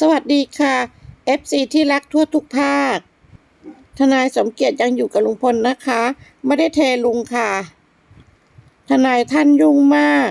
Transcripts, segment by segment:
สวัสดีค่ะ FC ที่รักทั่วทุกภาค ทนายสมเกียรติยังอยู่กับลุงพลนะคะ ไม่ได้เทลุงค่ะ ทนายท่านยุ่งมาก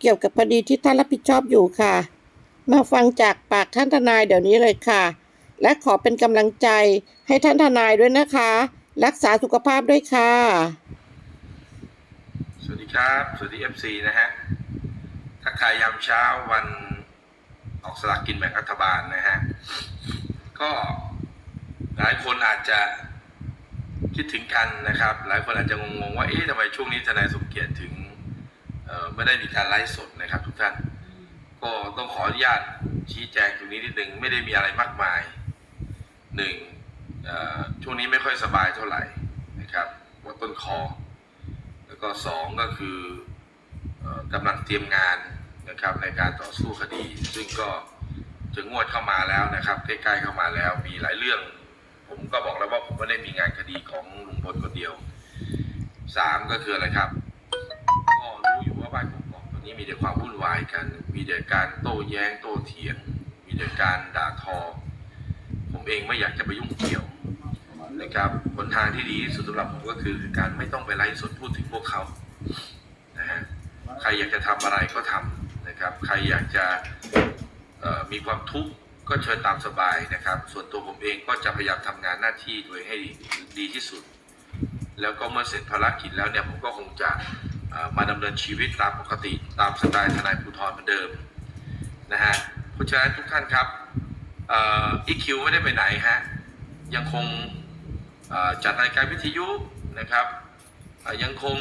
เกี่ยวกับคดีที่ท่านรับผิดชอบอยู่ค่ะ มาฟังจากปากท่านทนายเดี๋ยวนี้เลยค่ะ และขอเป็นกำลังใจให้ท่านทนายด้วยนะคะ รักษาสุขภาพด้วยค่ะ สวัสดีครับ สวัสดี FC นะฮะทักทายยามเช้าวัน ออกสลากกินแบ่งรัฐบาลนะฮะ ก็หลายคนอาจจะคิดถึงกันนะครับ หลายคนอาจจะงงๆว่าเอ๊ะทำไมช่วงนี้ทนายสมเกียรติถึงไม่ได้มีการไลฟ์สดนะครับทุกท่าน ก็ต้องขออนุญาตชี้แจงตรงนี้นิดนึงไม่ได้มีอะไรมากมายหนึ่งช่วงนี้ไม่ค่อยสบายเท่าไหร่นะครับว่าต้นคอ แล้วก็สองก็คือออกำลังเตรียมงาน นะครับในการต่อสู้คดี ซึ่งก็จะงวดเข้ามาแล้วนะครับใกล้ๆเข้ามาแล้ว มีหลายเรื่อง ผมก็บอกแล้วว่าผมไม่ได้มีงานคดีของลุงพลคนเดียวสามก็คืออะไรครับก็รู้อยู่ว่าบ้านกกอกตอนนี้มีแต่ความวุ่นวายกัน มีแต่การโต้แย้งโต้เถียง มีแต่การด่าทอ ผมเองไม่อยากจะไปยุ่งเกี่ยวนะครับหนทางที่ดีที่สุดสำหรับผมก็คือการไม่ต้องไปไล่สดพูดถึงพวกเขานะฮะใครอยากจะทำอะไรก็ทำ นะครับใครอยากจะมีความทุกข์ก็เชิญตามสบายนะครับ ส่วนตัวผมเองก็จะพยายามทำงานหน้าที่โดยให้ดีที่สุด แล้วก็เมื่อเสร็จภารกิจแล้วเนี่ยผมก็คงจะมาดำเนินชีวิตตามปกติตามสไตล์ทนายภูธรเหมือนเดิมนะฮะเพราะฉะนั้นทุกท่านครับอ่อ EQ ไม่ได้ไปไหนฮะยังคงจัดรายการวิทยุนะครับยังคง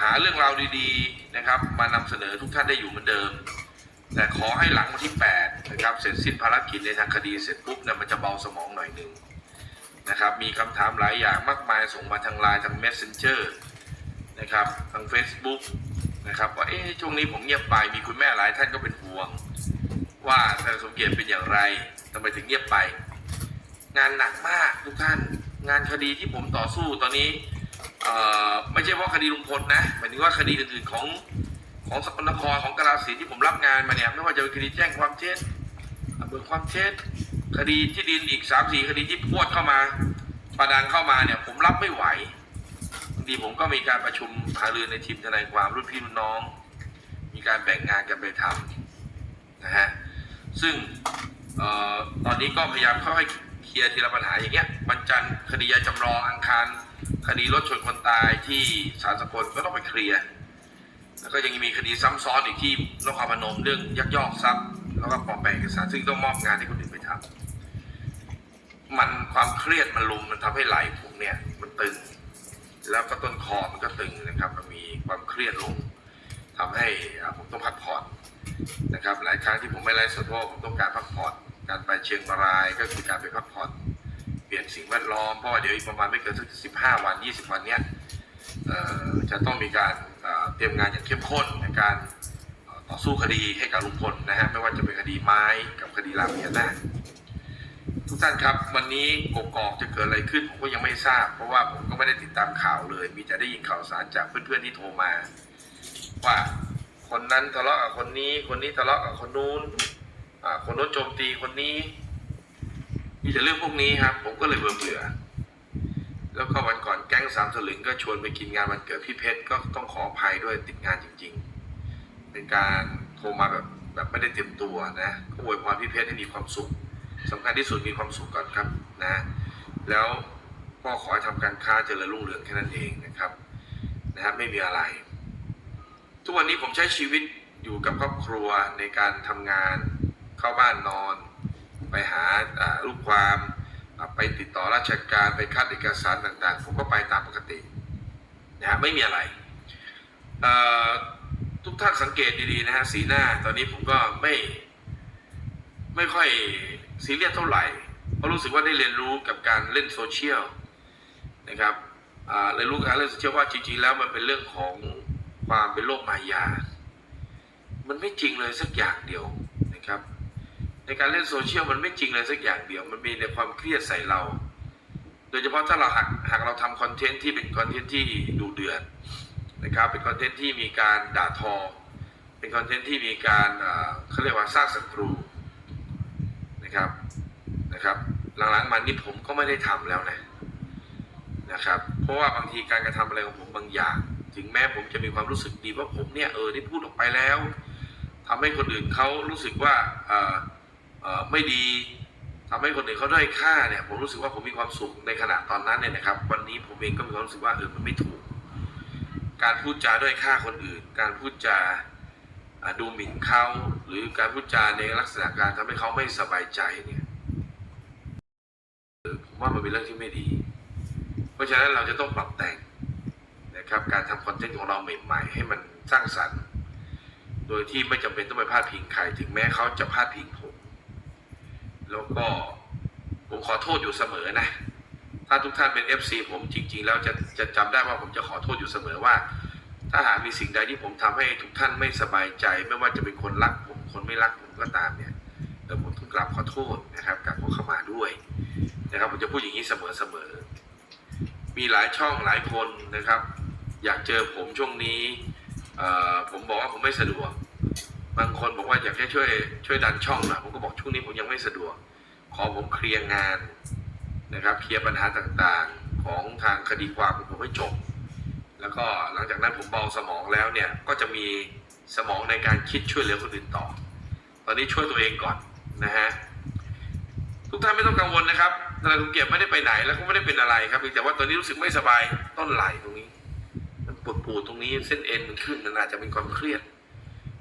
หาเรื่องราวดีๆนะครับ มานำเสนอทุกท่านได้อยู่เหมือนเดิม แต่ขอให้หลังวันที่8นะครับเสร็จสิ้นภารกิจในทางคดีเสร็จปุ๊บเนี่ยมันจะเบาสมองหน่อยหนึ่งนะครับมีคำถามหลายอย่างมากมายส่งมาทางไลน์ทาง Messenger นะครับทาง Facebook นะครับว่าเอ๊ะช่วงนี้ผมเงียบไปมีคุณแม่หลายท่านก็เป็นห่วง ว่าทางสมเกียรติเป็นอย่างไรทำไมถึงเงียบไป งานหนักมากทุกท่าน งานคดีที่ผมต่อสู้ตอนนี้ ไม่ใช่ว่าคดีลุงพลนะหมายถึงว่าคดีอื่นๆของของสกลนครของกาฬสินที่ผมรับงานมาเนี่ยไม่ว่าจะเป็นคดีแจ้งความเท็จเบิกความเท็จคดีที่ดินอีกสามสี่คดีที่พวดเข้ามาประดังเข้ามาเนี่ย ผมรับไม่ไหวบางทีผมก็มีการประชุมหารือในทีมทนายความรุ่นพี่รุ่นน้อง มีการแบ่งงานกันไปทำนะฮะซึ่งออตอนนี้ก็พยายามค่อยๆเคลียร์ทีละปัญหาอย่างเงี้ยวันจันทร์คดียาจำลองอังคาร คดีรถชนคนตายที่ศาลสกลก็ต้องไปเคลียร์แล้วก็ยังมีคดีซ้ำซ้อนอีกที่นครพนมเรื่องยักยอกทรัพย์แล้วก็ปลอมแปลงเอกสารซึ่งต้องมอบงานให้คนอื่นไปทำมันความเครียดมันลุมมันทำให้ไหลผมเนี่ย มันตึง แล้วก็ต้นคอมันก็ตึงนะครับ มันมีความเครียดลงทำให้ผมต้องพักผ่อนนะครับ หลายครั้งที่ผมไม่ไลฟ์สดเพราะผมต้องการพักผ่อนการไปเชียงรายก็คือการไปพักผ่อน ปลี่ยนสิ่งแวดล้อมเพราะว่าเดี๋ยวอีกประมาณไม่เกินสักสิบห้าวันยี่สิบวันเนี้ยจะต้องมีการเตรียมงานอย่างเข้มข้นในการต่อสู้คดีให้กับลุงพลนะฮะไม่ว่าจะเป็นคดีไม้กับคดีรามพญานาทุกท่านครับ วันนี้กกอกจะเกิดอะไรขึ้นผมก็ยังไม่ทราบ เพราะว่าผมก็ไม่ได้ติดตามข่าวเลย มีแต่ได้ยินข่าวสารจากเพื่อนๆที่โทรมา ว่าคนนั้นทะเลาะกับคนนี้ คนนี้ทะเลาะกับคนนู้นคนนู้นโจมตีคนนี้ มีแต่เรื่องพวกนี้ครับ ผมก็เลยเบื่อเบื่อแล้วก็วันก่อนแก๊งสามสลึงก็ชวนไปกินงานวันเกิดพี่เพชรก็ต้องขออภัยด้วยติดงานจริง ๆ เป็นการโทรมาแบบแบบไม่ได้เตรียมตัวนะก็อวยพรพี่เพชรให้มีความสุขสำคัญที่สุดมีความสุขก่อนครับนะ แล้วก็ขอให้ทำการค้าเจริญรุ่งเรืองแค่นั้นเองนะครับนะครับไม่มีอะไร ทุกวันนี้ผมใช้ชีวิตอยู่กับครอบครัวในการทำงานเข้าบ้านนอน ไปหาลูกความไปติดต่อราชการไปคัดเอกสารต่างๆ ผมก็ไปตามปกตินะฮะไม่มีอะไร ทุกท่านสังเกตดีๆนะฮะสีหน้าตอนนี้ผมก็ไม่ไม่ค่อยซีเรียสเท่าไหร่เพราะรู้สึกว่าได้เรียนรู้กับการเล่นโซเชียลนะครับเรียนรู้การเล่นโซเชียลว่าจริงๆแล้วมันเป็นเรื่องของความเป็นโลกมายา มันไม่จริงเลยสักอย่างเดียวนะครับ ในการเล่นโซเชียลมันไม่จริงเลยสักอย่างเดียว มันมีแต่ความเครียดใส่เรา โดยเฉพาะถ้าเราหากหากเราทำคอนเทนต์ที่เป็นคอนเทนต์ที่ดูเดือดนะครับเป็นคอนเทนต์ที่มีการด่าทอ เป็นคอนเทนต์ที่มีการเอ่อเขาเรียกว่าสร้างศัตรูนะครับนะครับ หลังๆมานี่ผมก็ไม่ได้ทำแล้วนะนะครับ เพราะว่าบางทีการกระทำอะไรของผมบางอย่าง ถึงแม้ผมจะมีความรู้สึกดีว่าผมเนี่ยเออได้พูดออกไปแล้วทำให้คนอื่นเขารู้สึกว่าเออ ไม่ดีทำให้คนอื่นเขาด้อยค่าเนี่ยผมรู้สึกว่าผมมีความสุขในขณะตอนนั้นเนี่ยนะครับ วันนี้ผมเองก็มีความรู้สึกว่าเออมันไม่ถูก การพูดจาด้อยค่าคนอื่น การพูดจาดูหมิ่นเขาหรือการพูดจาในลักษณะการทำให้เขาไม่สบายใจเนี่ยผมว่ามันเป็นเรื่องที่ไม่ดี เพราะฉะนั้นเราจะต้องปรับแต่งนะครับการทำคอนเทนต์ของเราใหม่ ๆ ให้มันสร้างสรรค์ โดยที่ไม่จำเป็นต้องไปพาดพิงใครถึงแม้เขาจะพาดพิงผม แล้วก็ผมขอโทษอยู่เสมอนะ ถ้าทุกท่านเป็น FC ผมจริง ๆ แล้วจะจะจำได้ว่าผมจะขอโทษอยู่เสมอว่า ถ้าหากมีสิ่งใดที่ผมทำให้ทุกท่านไม่สบายใจ ไม่ว่าจะเป็นคนรักผมคนไม่รักผมก็ตามเนี่ยเออผมต้องกราบขอโทษนะครับกราบขอขมาด้วยนะครับผมจะพูดอย่างนี้เสมอๆมีหลายช่องหลายคนนะครับ อยากเจอผมช่วงนี้ผมบอกว่าผมไม่สะดวก บางคนบอกว่าอยากให้ช่วยช่วยดันช่องหน่อยผมก็บอกช่วงนี้ผมยังไม่สะดวก ขอผมเคลียร์งานนะครับเคลียร์ปัญหาต่างๆของทางคดีความผมให้จบ แล้วก็หลังจากนั้นผมเบาสมองแล้วเนี่ยก็จะมีสมองในการคิดช่วยเหลือคนอื่นต่อ ตอนนี้ช่วยตัวเองก่อนนะฮะทุกท่านไม่ต้องกังวลนะครับนายสมเกียรติไม่ได้ไปไหนแล้วก็ไม่ได้เป็นอะไรครับแต่ว่าตอนนี้รู้สึกไม่สบายต้นไหล่ตรงนี้ มันปวดปูดตรงนี้เส้นเอ็นมันขึ้นมันอาจจะเป็นความเครียด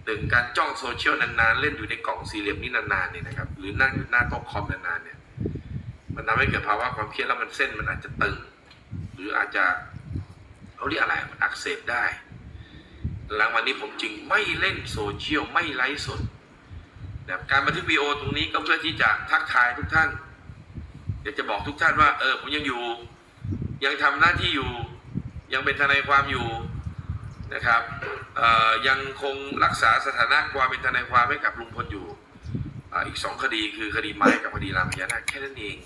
หนึ่งการจ้องโซเชียลนานๆ เล่นอยู่ในกล่องสี่เหลี่ยมนี้นานๆเนี่ยนะครับ หรือนั่งอยู่หน้าโต๊ะคอมนานๆเนี่ย มันทำให้เกิดภาวะความเครียดแล้วมันเส้นมันอาจจะตึง หรืออาจจะเขาเรียกอะไรมันอักเสบได้ หลังวันนี้ผมจึงไม่เล่นโซเชียลไม่ไลฟ์สดนะการบันทึกวีดีโอตรงนี้ก็เพื่อที่จะทักทายทุกท่านอยากจะบอกทุกท่านว่า เออผมยังอยู่ ยังทำหน้าที่อยู่ ยังเป็นทนายความอยู่ นะครับยังคงรักษาสถานะความเป็นทนายความให้กับลุงพลอยู่ออีกสองคดีคือคดีไม้กับคดีรามพญานาคแค่นั้นเอง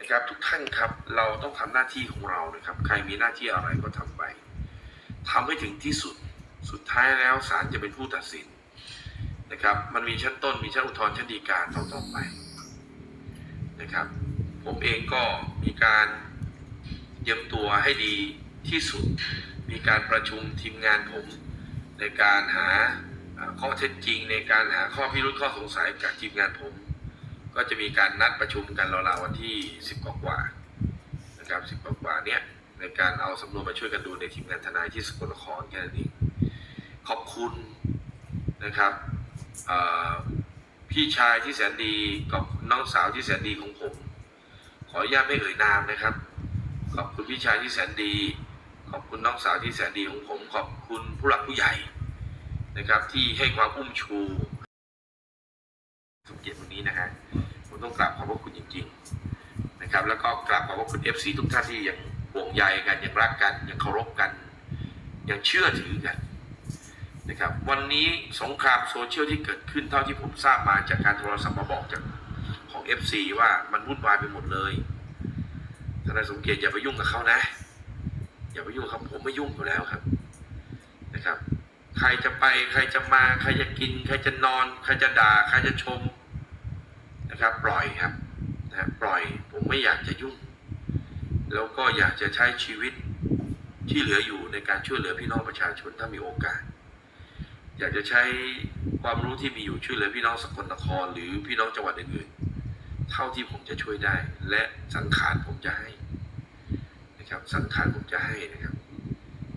นะครับทุกท่านครับเราต้องทำหน้าที่ของเรานะครับ ใครมีหน้าที่อะไรก็ทำไปทำให้ถึงที่สุดสุดท้ายแล้วศาลจะเป็นผู้ตัดสินนะครับ มันมีชั้นต้นมีชั้นอุทธรณ์ชั้นฎีกาต่อต่อไปนะครับ ผมเองก็มีการเตรียมตัวให้ดี ที่สุด มีการประชุมทีมงานผมในการหาข้อเท็จจริงในการหาข้อพิรุธข้อสงสัยจากทีมงานผม ก็จะมีการนัดประชุมกันราวๆวันที่ 10 กว่าๆนะครับ10 กว่าๆเนี้ยในการเอาสำนวนมาช่วยกันดูในทีมงานทนายที่สกลนครแค่นั้นเองขอบคุณนะครับพี่ชายที่แสนดีกับน้องสาวที่แสนดีของผม ขออนุญาตไม่เอ่ยนามนะครับ ขอบคุณพี่ชายที่แสนดี ขอบคุณน้องสาวที่แสนดีของผม ขอบคุณผู้หลักผู้ใหญ่นะครับ ที่ให้ความอุ้มชูสมเกียรติวันนี้นะฮะผมต้องกราบขอบพระคุณจริง ๆนะครับ แล้วก็กราบขอบพระคุณ FC ทุกท่านที่ยังห่วงใยกันยังรักกันยังเคารพกันยังเชื่อถือกันนะครับ วันนี้สงครามโซเชียลที่เกิดขึ้นเท่าที่ผมทราบมาจากการโทรศัพท์มาบอกจากของ FC ว่ามันวุ่นวายไปหมดเลยทนายสมเกียรติอย่าไปยุ่งกับเขานะ อย่าไปยุ่งกับผมไม่ยุ่งอยู่แล้วครับ นะครับ ใครจะไปใครจะมาใครจะกิน ใครจะนอน ใครจะด่าใครจะชมนะครับ ปล่อยครับนะปล่อยผมไม่อยากจะยุ่ง แล้วก็อยากจะใช้ชีวิตที่เหลืออยู่ในการช่วยเหลือพี่น้องประชาชนถ้ามีโอกาส อยากจะใช้ความรู้ที่มีอยู่ช่วยเหลือพี่น้องสกลนครหรือพี่น้องจังหวัดอื่นๆเท่าที่ผมจะช่วยได้ และสังขารผมจะให้ นะครับสังขารผมจะให้นะครับ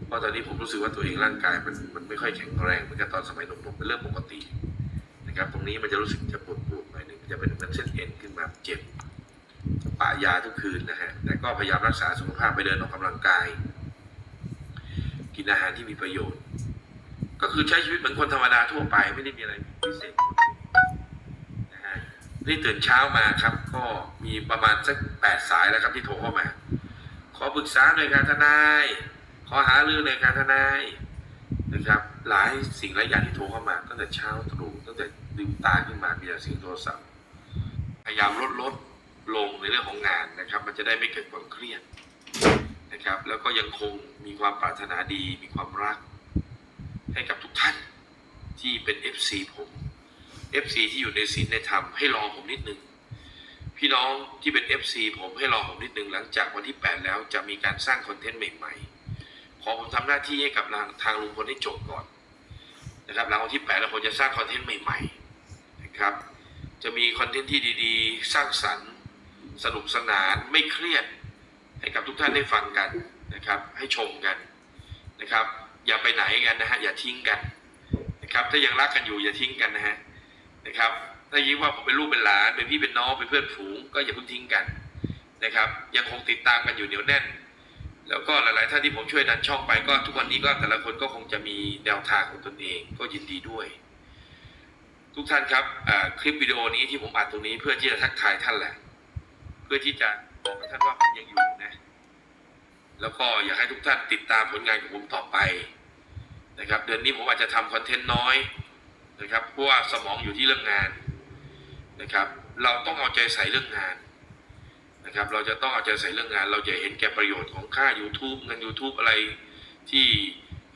เพราะตอนนี้ผมรู้สึกว่าตัวเองร่างกายมันมันไม่ค่อยแข็งแรงเหมือนกับตอนสมัยหนุ่มๆเป็นเรื่องปกตินะครับ ตรงนี้มันจะรู้สึกจะปวดปวดหน่อยหนึงจะเป็นเหมือนเส้นเอ็นขึ้นมาเจ็บปะยาทุกคืนนะฮะแต่ก็พยายามรักษาสุขภาพไปเดินออกกำลังกาย กินอาหารที่มีประโยชน์ ก็คือใช้ชีวิตเหมือนคนธรรมดาทั่วไปไม่ได้มีอะไรพิเศษนะฮะนี่ตื่นเช้ามาครับ ก็มีประมาณสักแปดสายแล้วครับที่โทรเข้ามา อปรึกษาหน่วยการทนาย ขอหารือหน่วยการทนายนะครับหลายสิ่งหลายอย่างที่โทรเข้ามาตั้งแต่เช้าตรู่ตั้งแต่ลืมตาขึ้นมามีแต่เสียงโทรศัพท์พยายามลดลดลงในเรื่องของงานนะครับ มันจะได้ไม่เกิดความเครียดนะครับ แล้วก็ยังคงมีความปรารถนาดีมีความรัก ให้กับทุกท่านที่เป็น FC ผม FC ที่อยู่ในศีลในธรรมให้รอผมนิดนึง พี่น้องที่เป็น FC ผมให้รอผมนิดนึงหลังจากวันที่ 8 แล้วจะมีการสร้างคอนเทนต์ใหม่ๆ ขอผมทำหน้าที่ให้กับทางทางลุงพลให้จบก่อนนะครับหลังวันที่ 8 แล้วผมจะสร้างคอนเทนต์ใหม่ๆนะครับจะมีคอนเทนต์ที่ดีๆ สร้างสรรค์ สนุกสนานไม่เครียด ให้กับทุกท่านได้ฟังกันนะครับ ให้ชมกันนะครับ อย่าไปไหนกันนะฮะอย่าทิ้งกันนะครับ ถ้ายังรักกันอยู่อย่าทิ้งกันนะฮะนะครับ ถ้ายิ่งว่าผมเป็นลูกเป็นหลานเป็นพี่เป็นน้องเป็นเพื่อนฝูงก็อย่าเพิ่งทิ้งกันนะครับ ยังคงติดตามกันอยู่เหนียวแน่น แล้วก็หลาย ๆ ท่านที่ผมช่วยดันช่องไปก็ทุกวันนี้ก็แต่ละคนก็คงจะมีแนวทางของตนเองก็ยินดีด้วย ทุกท่านครับคลิปวิดีโอนี้ที่ผมอัดตรงนี้เพื่อที่จะทักทายท่านแหละ เพื่อที่จะบอกท่านว่าผมยังอยู่นะ แล้วก็อยากให้ทุกท่านติดตามผลงานของผมต่อไปนะครับ เดือนนี้ผมอาจจะทำคอนเทนต์น้อยนะครับเพราะว่าสมองอยู่ที่เรื่องงาน นะครับ เราต้องเอาใจใส่เรื่องงานนะครับ เราจะต้องเอาใจใส่เรื่องงาน เราจะเห็นแก่ประโยชน์ของค่า YouTube เงิน YouTube อะไรที่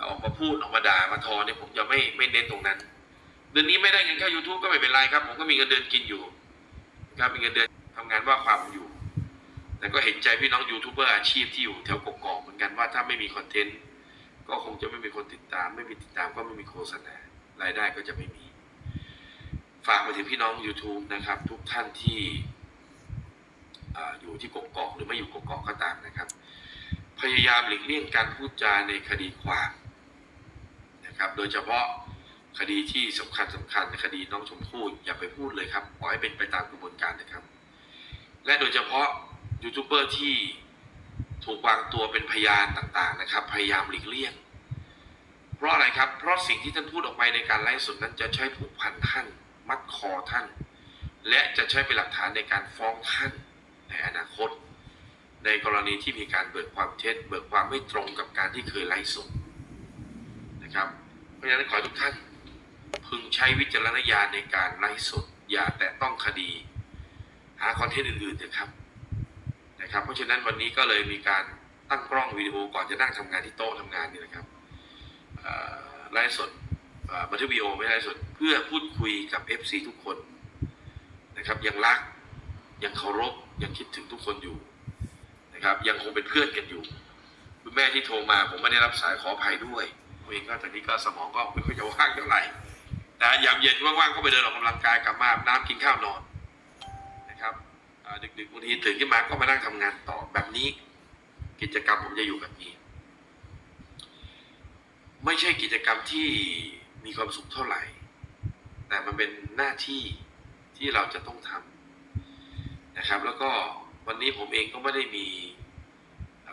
ออกมาพูดออกมาด่ามาทอเนี่ยผมจะไม่ไม่เน้นตรงนั้น เดือนนี้ไม่ได้เงินค่า YouTube ก็ไม่เป็นไรครับ ผมก็มีเงินเดือนกินอยู่นะครับมีเงินเดือนทำงานว่าความอยู่ แต่ก็เห็นใจพี่น้องยูทูบเบอร์อาชีพที่อยู่แถวกกอกเหมือนกันว่าถ้าไม่มีคอนเทนต์ก็คงจะไม่มีคนติดตาม ไม่มีติดตามก็ไม่มีโฆษณารายได้ก็จะไม่มี ฝากไปถึงพี่น้อง YouTube นะครับ ทุกท่านที่อาอยู่ที่กกอกหรือไม่อยู่กกอกก็ตามนะครับ พยายามหลีกเลี่ยงการพูดจาในคดีความนะครับ โดยเฉพาะคดีที่สำคัญสำคัญคดีน้องชมพู่อย่าไปพูดเลยครับปล่อยให้เป็นไปตามกระบวนการนะครับ และโดยเฉพาะยูทูบเบอร์ที่ถูกวางตัวเป็นพยานต่างๆนะครับ พยายามหลีกเลี่ยง เพราะอะไรครับ เพราะสิ่งที่ท่านพูดออกไปในการไลฟ์สดนั้นจะใช้ผูกพันท่าน มัดคอท่าน และจะใช้เป็นหลักฐานในการฟ้องท่านในอนาคต ในกรณีที่มีการเบิกความเท็จ เบิกความไม่ตรงกับการที่เคยไลฟ์สดนะครับเพราะฉะนั้นขอทุกท่านพึงใช้วิจารณญาณในการไลฟ์สดอย่าแตะต้องคดี หาคอนเทนต์อื่นๆเถอะครับนะครับ เพราะฉะนั้นวันนี้ก็เลยมีการตั้งกล้องวิดีโอก่อนจะนั่งทำงานที่โต๊ะทำงานนี่นะครับไลฟ์สดบันทึกวิดีโอไม่ไลฟ์สด เพื่อพูดคุยกับ FC ทุกคนนะครับ ยังรักยังเคารพยังคิดถึงทุกคนอยู่นะครับ ยังคงเป็นเพื่อนกันอยู่ คุณแม่ที่โทรมาผมไม่ได้รับสายขออภัยด้วยผมเองก็ตอนนี้ก็สมองก็ไม่ค่อยจะว่างเท่าไหร่แต่ยามเย็นว่างๆก็ไปเดินออกกำลังกายกลับมาน้ำกินข้าวนอนนะครับดึกๆบางทีตื่นขึ้นมาก็มานั่งทำงานต่อแบบนี้ กิจกรรมผมจะอยู่แบบนี้ ไม่ใช่กิจกรรมที่มีความสุขเท่าไหร่ แต่มันเป็นหน้าที่ที่เราจะต้องทำนะครับ แล้วก็วันนี้ผมเองก็ไม่ได้มี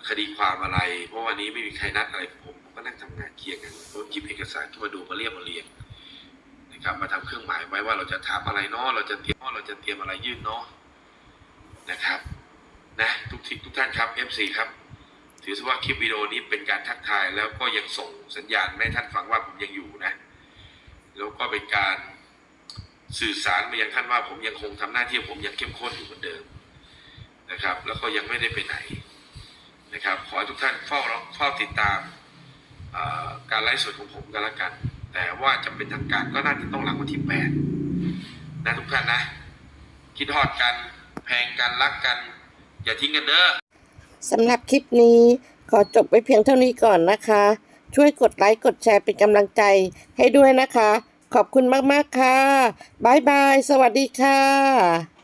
คดีความอะไร เพราะวันนี้ไม่มีใครนัดอะไรผมผมก็นั่งทำงานเคลียร์กันผมหยิบเอกสารขึ้นมาดูมาเรียกมาเรียงนะครับ มาทำเครื่องหมายไว้ว่าเราจะถามอะไรเนาะเราจะเตรียมเราจะเตรียมอะไรยื่นเนาะนะครับนะทุกทิทุกท่านครับ FC ครับ ถือว่าคลิปวิดีโอนี้เป็นการทักทายแล้วก็ยังส่งสัญญาณให้ท่านฟังว่าผมยังอยู่นะ แล้วก็เป็นการ สื่อสารไปยังท่านว่าผมยังคงทำหน้าที่ผมยังเข้มข้นอยู่เหมือนเดิมนะครับ แล้วก็ยังไม่ได้ไปไหนนะครับ ขอให้ทุกท่านเฝ้าเฝ้าติดตามการไลฟ์สดของผมกันละกัน แต่ว่าจะเป็นทางการก็น่าจะต้องหลังวันที่แปดนะทุกท่านนะ คิดทอดกันแพงกันรักกัน อย่าทิ้งกันเด้อสำหรับคลิปนี้ขอจบไปเพียงเท่านี้ก่อนนะคะ ช่วยกดไลค์กดแชร์เป็นกำลังใจให้ด้วยนะคะ ขอบคุณมาก ๆ ค่ะบ๊ายบาย สวัสดีค่ะ